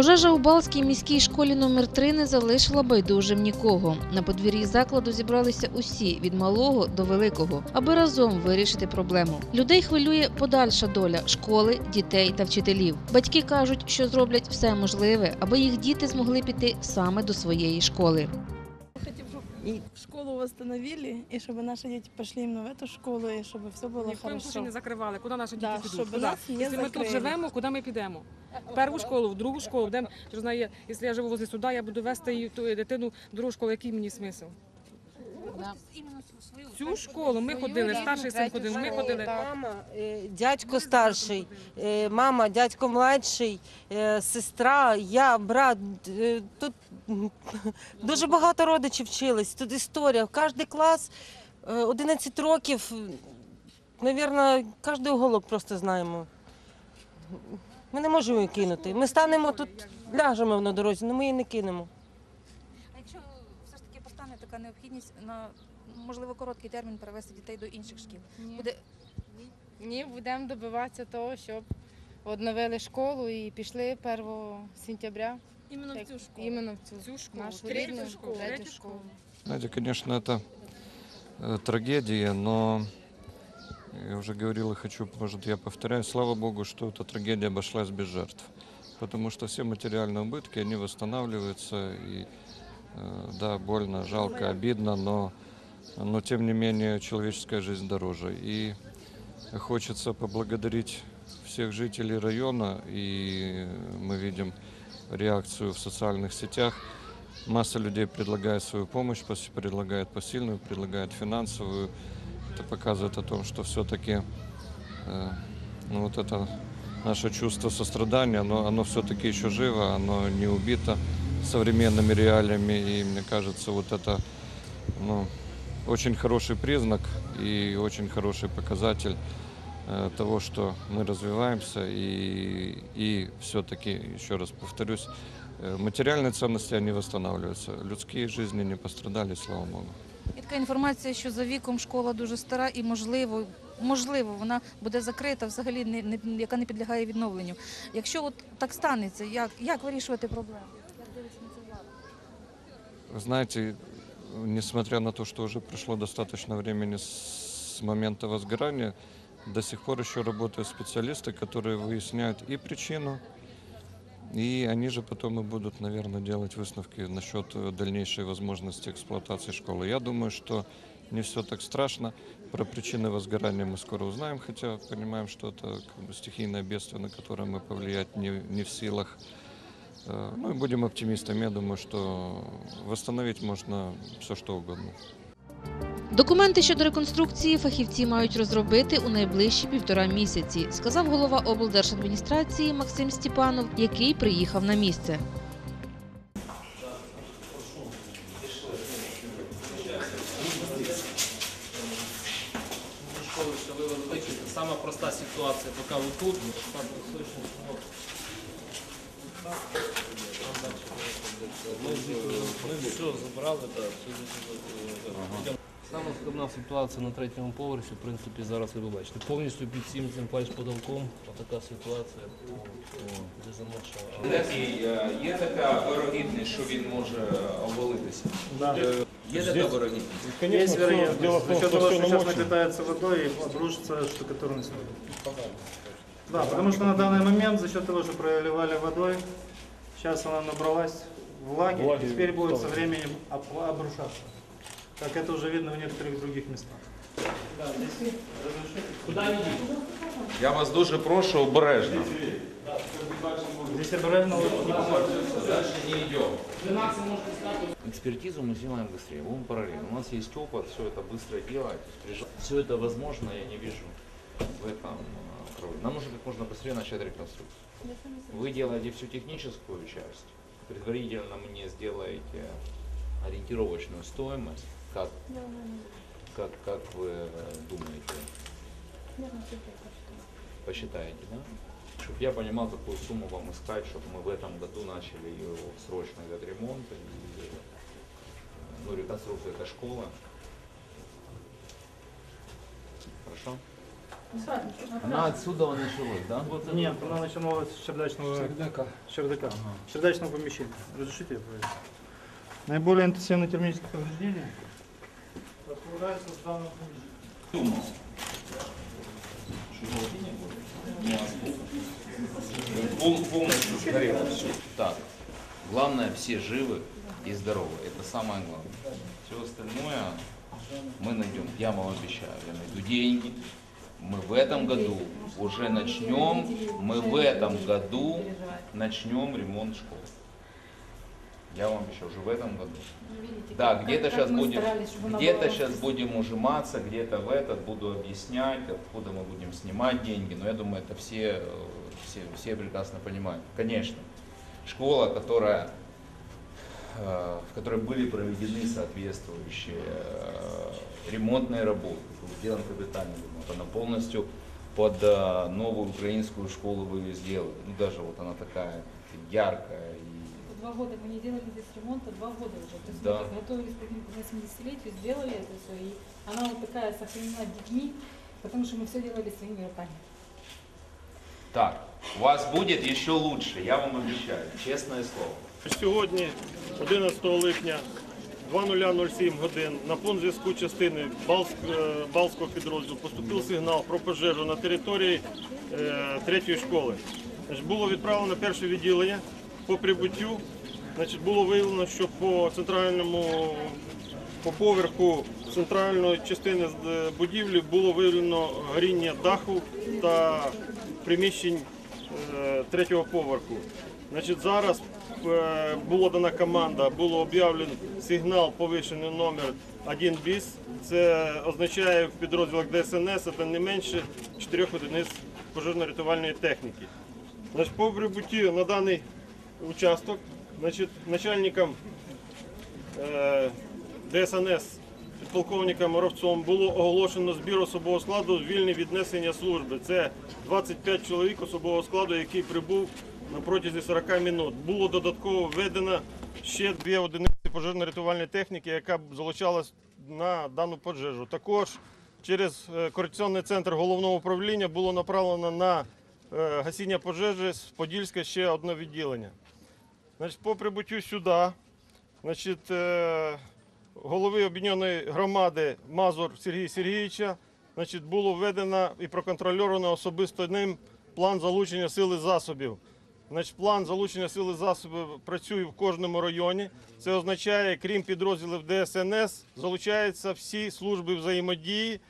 Пожежа у Балській міській школі номер 3 не залишила байдужим нікого. На подвір'ї закладу зібралися усі від малого до великого, аби разом вирішити проблему. Людей хвилює подальша доля школи, дітей та вчителів. Батьки кажуть, що зроблять все можливе, аби їх діти змогли піти саме до своєї школи. Хотим, чтобы школу восстановили, и чтобы наши дети пошли именно в эту школу, и чтобы все было Ні в коєму случаю хорошо. не закривали. Куди наші Да, діти підуть? щоб Куди? нас не Якщо ми тут закрили. живемо, куди ми підемо? В першу школу, в другу школу, де що знає, якщо я живу возле суда, я буду вести її ту дитину в другу школу, який мені смисл? Цю школу ми ходили, старший син ходив, ми ходили. Мама, е, дядько старший, е, мама, дядько младший, е, сестра, я, брат. Е, Тут м, дуже багато родичів вчились. Тут історія. Кожен клас е, 11 років. Навірно, кожен уголок просто знаємо. Ми не можемо її кинути. Ми станемо тут, ляжемо на дорозі, але ми її не кинемо. А якщо все ж таки постане така необхідність на можливо короткий термін перевести дітей до інших шкіл, буде Ні, будемо добиватися того, щоб відновили школу і пішли 1 сентября. Именно Так, в цю школу. Іменно в цю Цю школу, нашу третю рідну школу, третю третю школу. Знаете, конечно, это э, трагедия, но я уже говорил и хочу, может, я повторяю, слава богу, что эта трагедия обошлась без жертв. Потому что все материальные убытки, они восстанавливаются, и э, да, больно, жалко, обидно, но, но тем не менее человеческая жизнь дороже. И хочется поблагодарить всех жителей района, и мы видим реакцию в социальных сетях. Масса людей предлагает свою помощь, пос- предлагает посильную, предлагает финансовую. Это показывает о том, что все-таки ну, вот это наше чувство сострадания, оно, оно все-таки еще живо, оно не убито современными реалиями. И мне кажется, вот это ну, очень хороший признак и очень хороший показатель э, того, что мы развиваемся и, и все-таки, еще раз повторюсь, э, материальные ценности, они восстанавливаются. Людские жизни не пострадали, слава Богу. є така інформація, що за віком школа дуже стара і можливо. Можливо, вона буде закрита, взагалі не, не яка не підлягає відновленню. Якщо от так станеться, як, як вирішувати проблему? Знаете, несмотря на то, что уже прошло достаточно времени с момента возгорания, до сих пор еще работают специалисты, которые выясняют и причину, и они же потом и будут, наверное, делать выставки насчет э, дальнейшей возможности эксплуатации школы. Я думаю, что не все так страшно. Про причины возгорания мы скоро узнаем, хотя понимаем, что это как бы, стихийное бедствие, на которое мы повлиять не, не в силах. Э, Ну и будем оптимистами. Я думаю, что восстановить можно все, что угодно. Документи щодо реконструкції фахівці мають розробити у найближчі півтора місяці, сказав голова облдержадміністрації Максим Степанов, який приїхав на місце. що сама проста ситуація, поки ви тут. Ми, ми все забрали, так, все Саме складна ситуація на третьому поверсі, в принципі, зараз ви бачите. Повністю під цим цим потолком, така ситуація, де замочена. Е, є така вирогідність, що він може е, обвалитися? Є така вирогідність? Есть вероятность. За счет того, что сейчас напитается водой и обрушится штукатурный слой. Да, потому что на данный момент за счет того, что проливали водой, сейчас она набралась влаги, и теперь будет со временем об- обрушаться. Как это уже видно в некоторых других местах. Я вас дуже прошу обережно. Здесь обратно не поможет. Дальше не йдемо. Экспертизу мы сделаем быстрее, будем параллельно. У нас есть опыт, все это быстро делать. Все это возможно, я не вижу в этом проблем. Нам нужно как можно быстрее начать реконструкцию. Вы делаете всю техническую часть, предварительно мне сделаете ориентировочную стоимость, как, как, как вы э, думаете, посчитаете, да? Чтобы я понимал, какую сумму вам искать, чтобы мы в этом году начали его срочно этот ремонт. И, э, полностью реконструкцию этой школы. Хорошо? Она отсюда началась, да? Нет, она начиналась с чердачного чердака. чердака. Чердачного помещения. Разрешите я проверю? Наиболее интенсивные термические повреждения располагаются в данном помещении. Пол- полностью сгорело все. Так, главное, все живы и здоровы. Это самое главное. Все остальное мы найдем. Я вам обещаю, я найду деньги. Мы в этом году уже начнем, мы в этом году начнем ремонт школы. Я вам обещаю, уже в этом году. Да, где-то сейчас будем, где-то сейчас будем ужиматься, где-то в этот буду объяснять, откуда мы будем снимать деньги. Но я думаю, это все, э, все, все прекрасно понимают. Конечно, школа, которая, в которой были проведены соответствующие э, ремонтные работы, был сделан капитальный ремонт, она полностью под э, новую украинскую школу вы ее сделали. Ну даже вот она такая яркая и Два года мы не делали здесь ремонта, два года уже. То есть Да. мы готовились к 80-летию, сделали это все, и она вот такая сохранена детьми, потому что мы все делали своими руками. Так, у вас будет еще лучше, я вам обещаю, честное слово. Сьогодні, 11 липня, 20.07 годин, на фон зв'язку частини е, Балського підрозділу поступив сигнал про пожежу на території е, третьої школи. Було відправлено перше відділення по прибуттю. Значить, було виявлено, що по центральному по поверху центральної частини е, будівлі було виявлено горіння даху та приміщень третього поверху. Значить, зараз е, була дана команда, було об'явлено сигнал повищений номер 1 біс. Це означає в підрозділах ДСНС це не менше 4 одиниць пожежно-рятувальної техніки. Значить, по прибутті на даний участок, значить, начальником е, ДСНС підполковником Моровцом було оголошено збір особового складу вільне віднесення служби. Це 25 чоловік особового складу, який прибув на протязі 40 минут. Було додатково введено ще дві одиниці пожежно-рятувальної техніки, яка залучалась на дану пожежу. Також через е, координаційний центр головного управління було направлено на е, гасіння пожежі з Подільська ще одне відділення. Значить, по прибуттю сюди, значить, е, голови об'єднаної громади Мазур Сергія Сергійовича, значить, було введено і проконтрольовано особисто ним план залучення сили засобів. Значить, план залучення сили засобів працює в кожному районі. Це означає, крім підрозділів ДСНС, залучаються всі служби взаємодії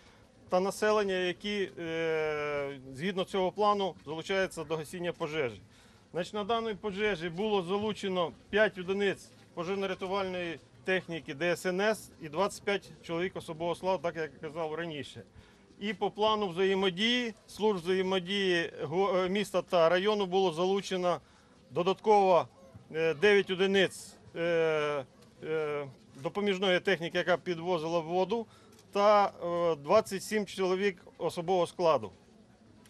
та населення, які е, згідно цього плану залучаються до гасіння пожежі. Значить, на даній пожежі було залучено 5 одиниць пожежно-рятувальної техніки ДСНС і 25 чоловік особового складу, так як я казав раніше. І по плану взаємодії, служб взаємодії е, міста та району було залучено додатково е, 9 одиниць е, е, допоміжної техніки, яка підвозила воду, та е, 27 чоловік особового складу.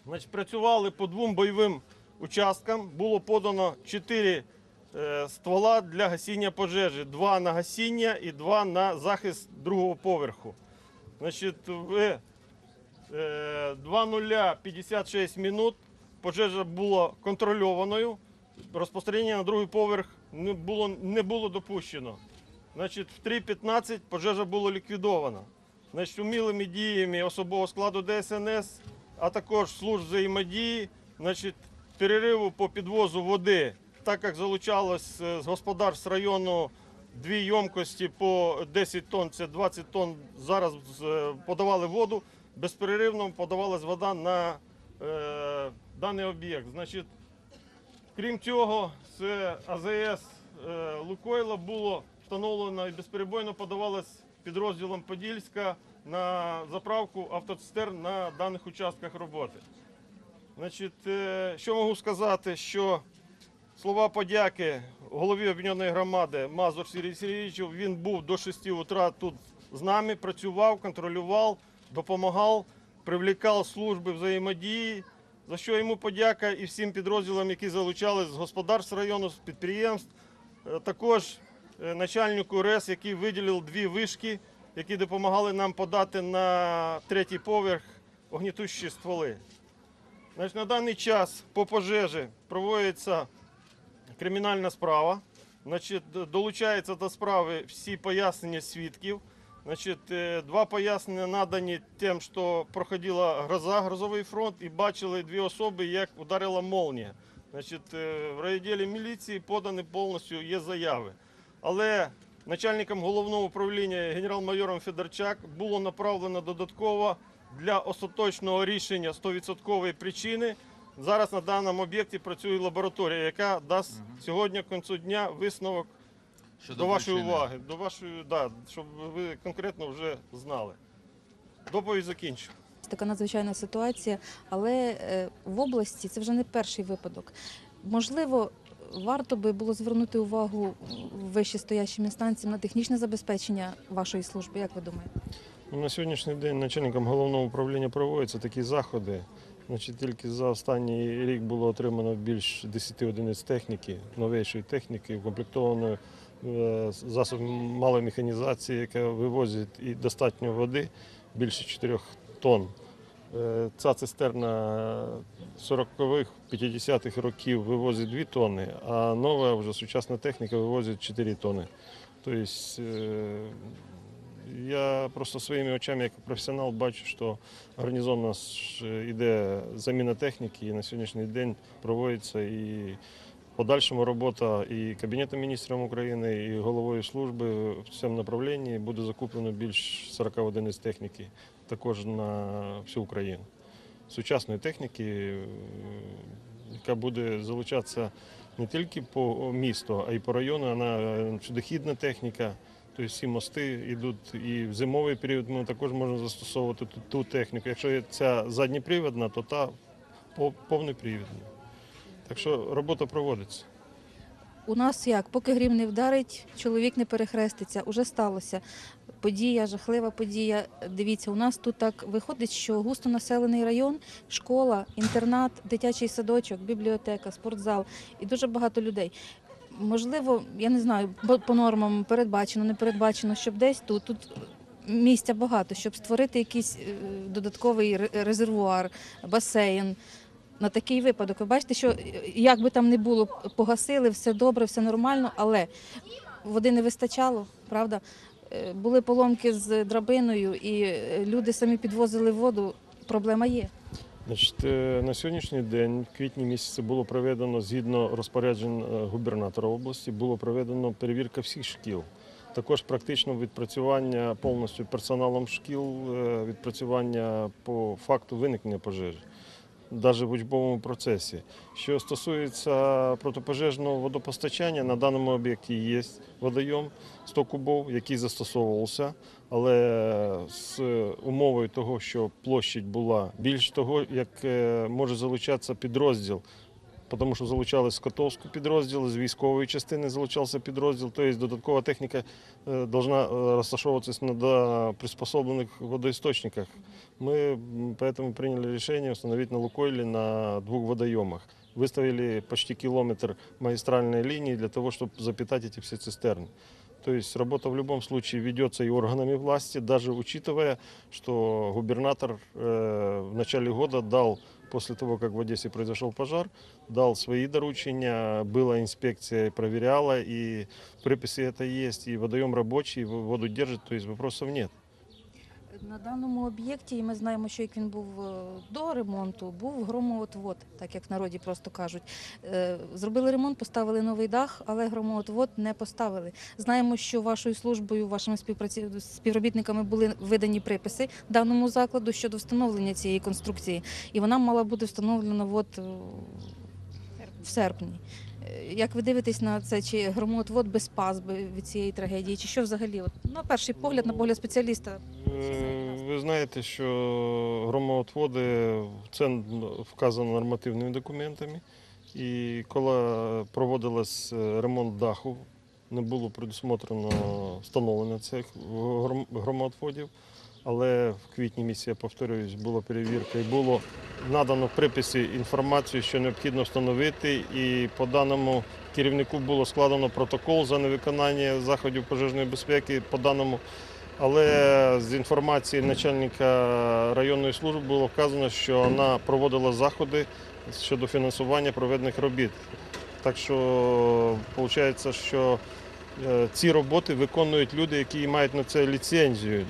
Значить, працювали по двом бойовим участкам. Було подано 4 е, ствола для гасіння пожежі. Два на гасіння і два на захист другого поверху. Значить, в е, 2.056 минут пожежа була контрольованою. Розпосереднення на другий поверх не було, не було допущено. Значить, в 3.15 пожежа була ліквідована. Значить, умілими діями особового складу ДСНС, а також служб взаємодії, значить, перериву по підвозу води, так як залучалось е, з господарств району дві ємкості по 10 тонн, це 20 тонн, зараз е, подавали воду, безперервно подавалась вода на е, даний об'єкт. Крім цього, з АЗС е, Лукойла було встановлено і безперебойно подавалось підрозділом Подільська на заправку автоцистерн на даних участках роботи. Значить, е, що можу сказати, що слова подяки голові об'єднаної громади Мазур Сергію Сергійовичу, він був до 6 утра тут з нами, працював, контролював, допомагав, привлікав служби взаємодії, за що йому подяка і всім підрозділам, які залучались з господарств району, з підприємств. Е, Також е, начальнику РЕС, який виділив дві вишки, які допомагали нам подати на третій поверх огнітущі стволи. Значить, на даний час по пожежі проводиться кримінальна справа. Значить, долучаються до справи всі пояснення свідків. Значить, е, два пояснення надані тим, що проходила гроза, грозовий фронт, і бачили дві особи, як ударила молнія. Значить, е, в райвідділі міліції подані повністю є заяви. Але начальником головного управління генерал-майором Федорчак було направлено додатково для остаточного рішення 100% причини. Зараз на даному об'єкті працює лабораторія, яка дасть сьогодні к кінцю дня висновок Щодо до вашої причини. уваги, до вашої, да, щоб ви конкретно вже знали. Доповідь закінчу. Така надзвичайна ситуація, але е, в області це вже не перший випадок. Можливо, варто би було звернути увагу вище стоящим інстанціям на технічне забезпечення вашої служби. Як ви думаєте? Ну, На сьогоднішній день начальником головного управління проводяться такі заходи. Значить, тільки за останній рік було отримано більш 10 одиниць техніки, новейшої техніки, укомплектованої е, засобами малої механізації, яка вивозить і достатньо води більше 4 тонн. Е, Ця цистерна 40-х, 50-х років вивозить 2 тонни, а нова вже сучасна техніка вивозить 4 тонни. Тобто е, я просто своїми очами, як професіонал, бачу, що нас йде заміна техніки, і на сьогоднішній день проводиться і подальшому робота і Кабінетом міністрів України, і головою служби в цьому направленні буде закуплено більш 40 одиниць техніки також на всю Україну. Сучасної техніки, е, яка буде залучатися не тільки по місту, а й по району. Вона е, сюдохідна техніка. Тобто всі мости йдуть і в зимовий період ми також можна застосовувати ту, ту техніку. Якщо ця задніпривідна, то та по- повнопривідна. Так що робота проводиться. У нас як, поки грім не вдарить, чоловік не перехреститься. Уже сталося. Подія, жахлива подія. Дивіться, у нас тут так виходить, що густонаселений район, школа, інтернат, дитячий садочок, бібліотека, спортзал і дуже багато людей. Можливо, я не знаю, по нормам передбачено, не передбачено, щоб десь тут, тут місця багато, щоб створити якийсь е, додатковий резервуар, басейн. На такий випадок. Ви бачите, що е, як би там не було, погасили, все добре, все нормально, але води не вистачало, правда? Е, Були поломки з драбиною, і люди самі підвозили воду. Проблема є. Значить, е, на сьогоднішній день, в квітні місяці, було проведено згідно розпоряджень е, губернатора області, було проведено перевірка всіх шкіл. Також практично відпрацювання повністю персоналом шкіл, е, відпрацювання по факту виникнення пожежі, навіть в учбовому процесі. Що стосується протипожежного водопостачання, на даному об'єкті є водойом 100 кубов, який застосовувався але з умовою того, що площадь була більш того, як е, може залучатися підрозділ. Тому що залучались з Котовського підрозділу, з військової частини залучався підрозділ, тобто додаткова техніка повинна розташовуватися на да, приспособлених водоісточниках. Ми м, поэтому приняли решение установить на Лукойле на двух водоемах. Выставили почти километр магистральной линии для того, чтобы запитать эти все цистерны. То есть работа в любом случае ведется и органами власти, даже учитывая, что губернатор э, в начале года дал, после того, как в Одессе произошел пожар, дал свои доручения, была инспекция, и проверяла, и приписи это есть, и водоем рабочий, воду держит, то есть вопросов нет. На даному об'єкті, і ми знаємо, що як він був е, до ремонту, був громоотвод, так як в народі просто кажуть. Е, Зробили ремонт, поставили новий дах, але громоотвод не поставили. Знаємо, що вашою службою, вашими співробітниками були видані приписи даному закладу щодо встановлення цієї конструкції, і вона мала бути встановлена от е, в серпні. Як ви дивитесь на це, чи громоотвод без пазби від цієї трагедії, чи що взагалі? От, на перший погляд, на погляд спеціаліста, Е, Ви знаєте, що громоотводи це вказано нормативними документами. І коли проводилось е, ремонт даху, не було предусмотрено встановлення цих гром- громоотводів. Але в квітні місяці, я повторююсь, була перевірка і було надано в приписі інформацію, що необхідно встановити. І по даному керівнику було складено протокол за невиконання заходів пожежної безпеки по даному. Але з інформації начальника районної служби було вказано, що вона проводила заходи щодо фінансування проведених робіт. Так що виходить, що е, ці роботи виконують люди, які мають на це ліцензію.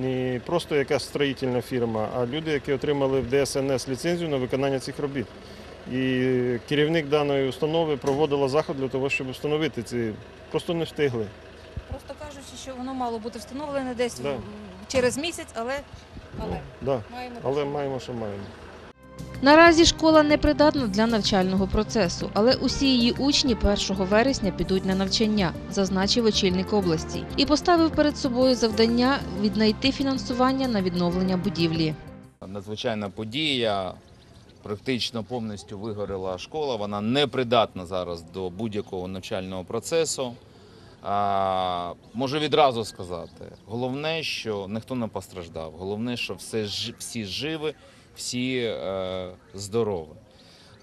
Не просто якась строїтельна фірма, а люди, які отримали в ДСНС ліцензію на виконання цих робіт. І керівник даної установи проводила заход для того, щоб встановити ці. Просто не встигли. Просто кажучи, що воно мало бути встановлене десь Да. через місяць, але, але Да. маємо Але маємо, що маємо. Наразі школа не придатна для навчального процесу, але усі її учні 1 вересня підуть на навчання, зазначив очільник області, і поставив перед собою завдання віднайти фінансування на відновлення будівлі. Надзвичайна подія. Практично повністю вигоріла школа. Вона не придатна зараз до будь-якого навчального процесу. А, можу відразу сказати, головне, що ніхто не постраждав. Головне, що все, всі живі, всі е, здорові.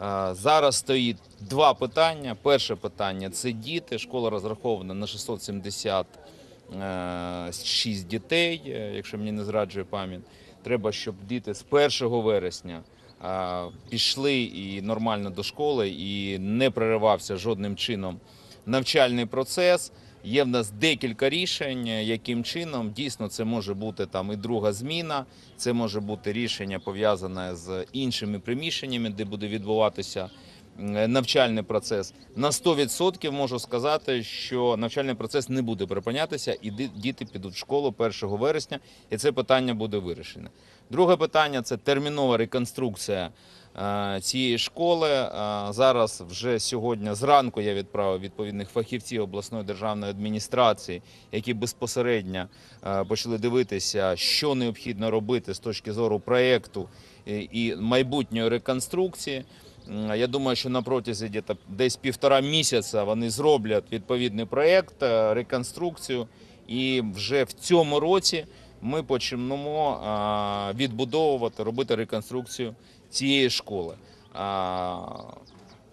Е, Зараз стоїть два питання. Перше питання це діти. Школа розрахована на 676 дітей, е, якщо мені не зраджує пам'ять. Треба, щоб діти з 1 вересня пішли і нормально до школи, і не переривався жодним чином навчальний процес. Є в нас декілька рішень, яким чином дійсно це може бути там і друга зміна, це може бути рішення пов'язане з іншими приміщеннями, де буде відбуватися навчальний процес. На 100% можу сказати, що навчальний процес не буде припинятися, і діти підуть в школу 1 вересня, і це питання буде вирішене. Друге питання це термінова реконструкція е, цієї школи. Е, Зараз вже сьогодні зранку я відправив відповідних фахівців обласної державної адміністрації, які безпосередньо е, почали дивитися, що необхідно робити з точки зору проєкту і- майбутньої реконструкції. Я думаю, що на протязі десь- півтора місяця вони зроблять відповідний проєкт, е, реконструкцію, і вже в цьому році ми почнемо відбудовувати, робити реконструкцію цієї школи.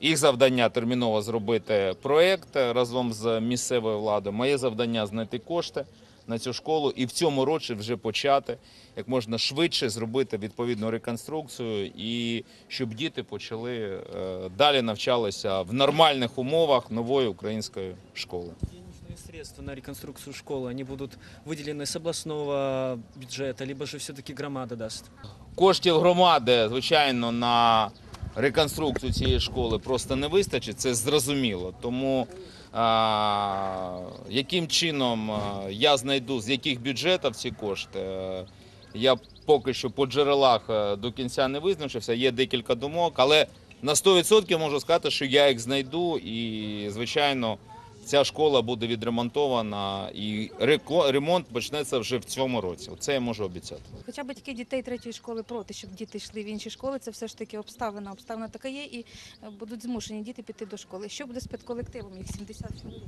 Їх завдання терміново зробити проєкт разом з місцевою владою. Моє завдання знайти кошти на цю школу і в цьому році вже почати як можна швидше зробити відповідну реконструкцію і щоб діти почали е, далі навчалися в нормальних умовах нової української школи. Денежные средства на реконструкцию школы, они будут выделены с областного бюджета, либо же все-таки громада даст? Коштів громади, звичайно, на реконструкцію цієї школи просто не вистачить, це зрозуміло. Тому а, яким чином а, я знайду, з яких бюджетів ці кошти, е, я поки що по джерелах е, до кінця не визначився, є декілька думок, але на 100% можу сказати, що я їх знайду і, звичайно, ця школа буде відремонтована і ремонт почнеться вже в цьому році. Це я можу обіцяти. Хоча батьки дітей третьої школи проти, щоб діти йшли в інші школи, це все ж таки обставина. Обставина така є, і е, будуть змушені діти піти до школи. Що буде з педколективом? Їх 70 чоловік.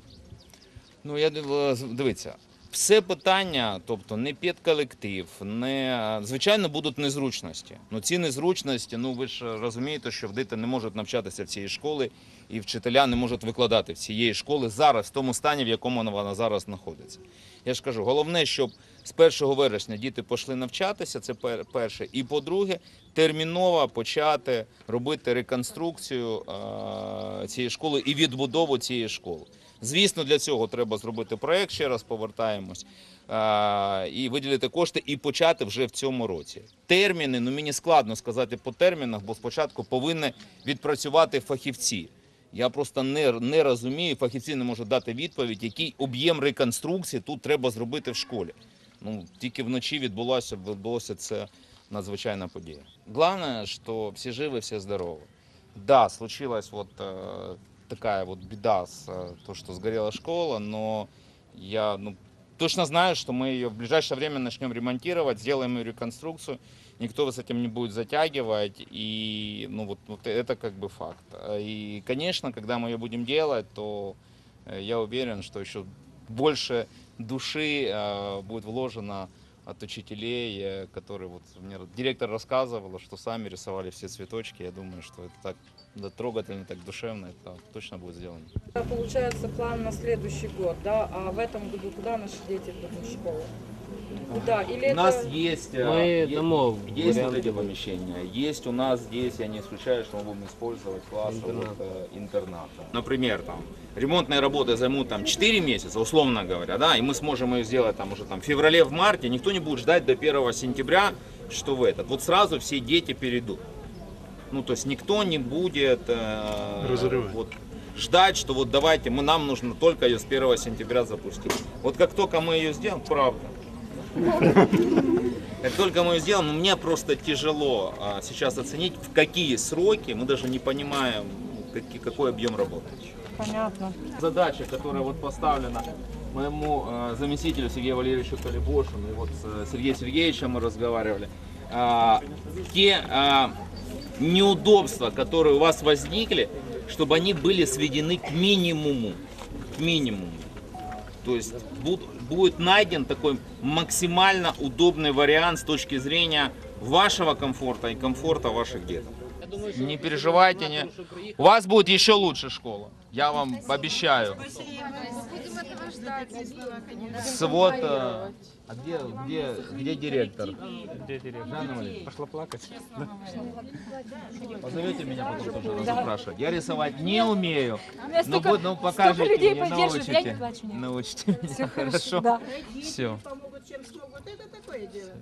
Ну, я див- дивіться, все питання, тобто не педколектив, не звичайно будуть незручності. Ну ці незручності, ну ви ж розумієте, що діти не можуть навчатися в цій школі, і вчителя не можуть викладати в цієї школи зараз, в тому стані, в якому вона зараз знаходиться. Я ж кажу, головне, щоб з 1 вересня діти пішли навчатися, це перше. І по-друге, терміново почати робити реконструкцію цієї школи і відбудову цієї школи. Звісно, для цього треба зробити проєкт, ще раз повертаємось, е, і виділити кошти і почати вже в цьому році. Терміни, ну мені складно сказати по термінах, бо спочатку повинні відпрацювати фахівці. Я просто не, не розумію, фахівці не можуть дати відповідь, який об'єм реконструкції тут треба зробити в школі. Ну, тільки вночі відбулося, відбулося це надзвичайна подія. Главное, что все живы, все здоровы. Да, случилась вот э, такая вот беда с э, то, что сгорела школа, но я ну, точно знаю, что мы ее в ближайшее время начнем ремонтировать, сделаем ее реконструкцию, никто с этим не будет затягивать, и ну вот, вот это как бы факт. И, конечно, когда мы ее будем делать, то э, я уверен, что еще больше души э, будет вложено от учителей, которые вот мне директор рассказывала, что сами рисовали все цветочки. Я думаю, что это так да, трогательно, так душевно, это точно будет сделано. Получается план на следующий год, да? А в этом году куда наши дети идут в школу? Куда? Или У это... нас есть, э, Мы е- домов есть вот эти помещения. Есть у нас здесь, я не исключаю, что мы будем использовать классы Интернат. вот, э, интерната. Например, там, ремонтные работы займут там 4 месяца, условно говоря, да, и мы сможем ее сделать там уже там в феврале, в марте. Никто не будет ждать до 1 сентября, что в этот. Вот сразу все дети перейдут. Ну, то есть никто не будет э, Разрывать. вот, ждать, что вот давайте, мы, нам нужно только ее с 1 сентября запустить. Вот как только мы ее сделаем, правда. Как только мы ее сделаем, ну, мне просто тяжело а, сейчас оценить, в какие сроки, мы даже не понимаем, ну, каки- какой объем работы. Понятно. Задача, которая вот поставлена моему э, заместителю Сергею Валерьевичу Колебошину, и вот с э, Сергеем Сергеевичем мы разговаривали, А, те а, неудобства, которые у вас возникли, чтобы они были сведены к минимуму. К минимуму. То есть буд- будет найден такой максимально удобный вариант с точки зрения вашего комфорта и комфорта ваших деток. Не переживайте, не... у вас будет еще лучше школа. Я вам обещаю. С вот, э, а где, где, где директор? Где директор? Пошла плакать. Позовете меня потом тоже разукрашивать. Я рисовать не умею. Но, столько- буд- ну, покажите людей мне, поддерживает, я научите. не плачу, нет. Научите меня, хорошо? да. Все.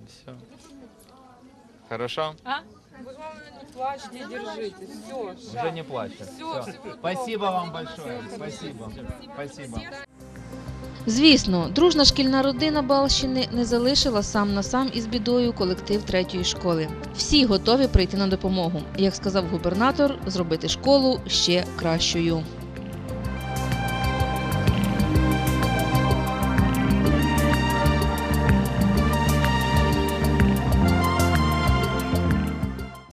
Все. Хорошо? А? Вы главное не плачьте, держитесь. Все. Уже не плачу. Всё, Всё. всё Спасибо вам большое. Спасибо. Спасибо. Звісно, дружна шкільна родина Балщини не залишила сам на сам із бідою колектив третьої школи. Всі готові прийти на допомогу. Як сказав губернатор, зробити школу ще кращою.